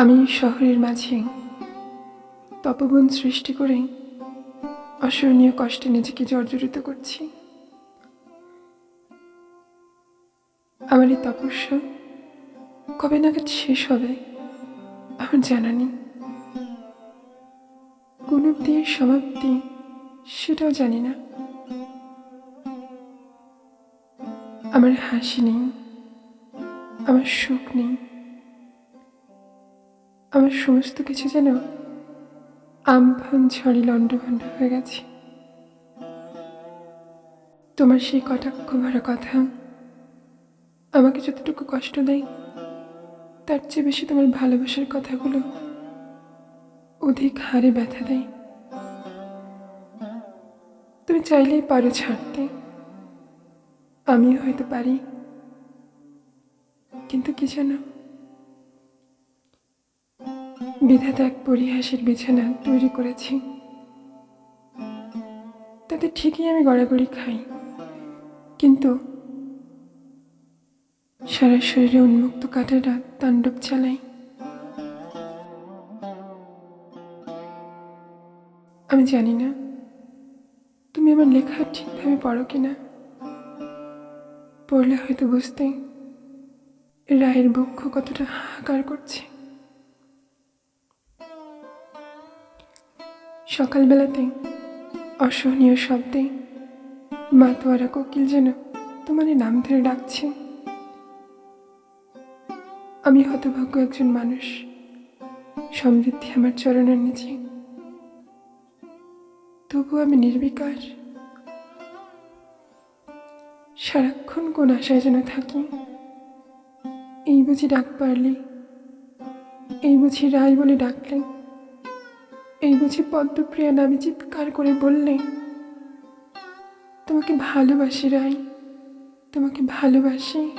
আমি শহরের মাঝে তপবন সৃষ্টি করে অসহনীয় কষ্টে নিজেকে জর্জরিত করছি। আমার এই তপস্যা কবে নাগাদ শেষ হবে, আমার জানা নেই। কোন অব্দি সমাপ্তি সেটাও জানি না। আমার হাসি নেই, আমার সুখ নেই। আমার সমস্ত কিছু যেন আমফান ঝড়ি লণ্ডভণ্ড হয়ে গেছে। তোমার সেই কটাক্ষ ভরা কথা আমাকে যতটুকু কষ্ট দেয়, তার চেয়ে বেশি তোমার ভালোবাসার কথাগুলো অধিক হারে ব্যথা দেয়। তুমি চাইলেই পারো ছাড়তে। আমিও হয়তো পারি। কিন্তু কি জানো বিধাতা এক পরিহাসের বিছানা তৈরি করেছি। তাতে ঠিকই আমি গড়াগড়ি খাই। কিন্তু সারা শরীরে উন্মুক্ত কাটারা তাণ্ডব চালাই। আমি জানি না, তুমি আমার লেখা ঠিকভাবে পড়ো কিনা পড়লে হয়তো বুঝতে রায়ের বক্ষ কতটা হাহাকার করছে। সকালবেলাতে অসহনীয় শব্দে মাতোয়ারা কোকিল যেন তোমার নাম ধরে ডাকছে। আমি হতভাগ্য একজন মানুষ। সমৃদ্ধি আমার চরণের নিচে। তবু আমি নির্বিকার। সারাক্ষণ কোন আশায় যেন থাকি। এই বুঝি ডাক পারলে, এই বুঝি রায় বলে ডাকলে এই বুঝি পদ্মপ্রিয়া নামে চিৎকার করে বললে তোমাকে ভালোবাসি রাই। তোমাকে ভালোবাসি।